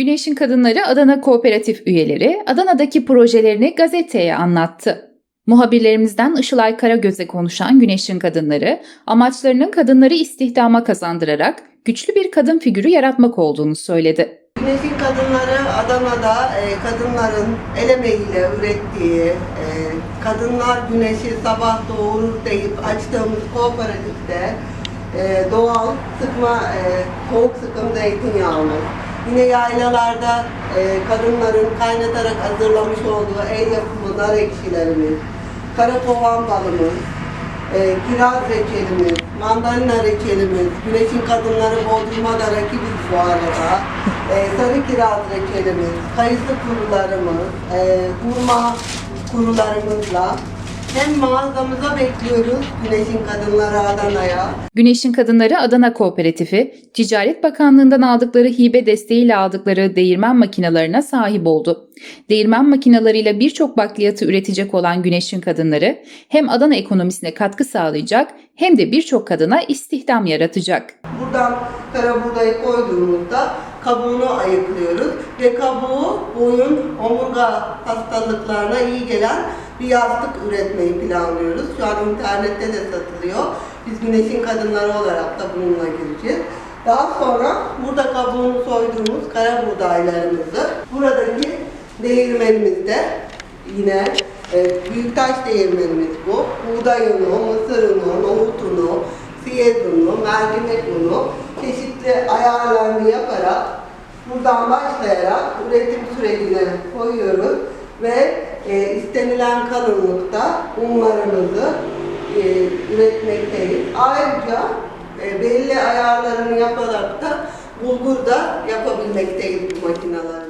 Güneş'in kadınları Adana Kooperatif üyeleri Adana'daki projelerini gazeteye anlattı. Muhabirlerimizden Işılay Karagöz'e konuşan Güneş'in kadınları, amaçlarının kadınları istihdama kazandırarak güçlü bir kadın figürü yaratmak olduğunu söyledi. Güneşin kadınları Adana'da e, kadınların el emeğiyle ürettiği, e, kadınlar güneşi sabah doğurur deyip açtığımız kooperatifte e, doğal sıkma, soğuk sıkım zeytinyağımız, yine yaylalarda e, kadınların kaynatarak hazırlamış olduğu el yapımı nar ekşilerimiz, karakovan balımız, e, kiraz reçelimiz, mandalina reçelimiz, güneşin kadınları Bodrum'a da rakibiz bu arada. E, sarı kiraz reçelimiz, kayısı kurularımız, e, hurma kurularımızla hem mağazamıza bekliyoruz Güneşin Kadınları Adana'ya Güneş'in kadınları Adana Kooperatifi, Ticaret Bakanlığı'ndan aldıkları hibe desteğiyle aldıkları değirmen makinalarına sahip oldu. Değirmen makinalarıyla birçok bakliyatı üretecek olan Güneş'in kadınları hem Adana ekonomisine katkı sağlayacak hem de birçok kadına istihdam yaratacak. Buradan kara buğdayı koyduğumuzda kabuğunu ayıklıyoruz ve kabuğu boyun omurga hastalıklarına iyi gelen bir yastık üretmeyi planlıyoruz. Şu an internette de satılıyor. Biz Güneşin Kadınları olarak da bununla gireceğiz. Daha sonra burada kabuğunu soyduğumuz kara buğdaylarımızı buradaki değirmenimizde yine e, büyüktaş değirmenimiz bu. Buğday unu, mısır unu, unu, mercimek unu çeşitli ayarlarını yaparak buradan başlayarak üretim sürecine koyuyoruz ve e, istenilen kalınlıkta unlarımızı e, üretmekteyiz. Ayrıca e, belli ayarlarını yaparak da bulgur da yapabilmekteyiz bu makinalarımızla.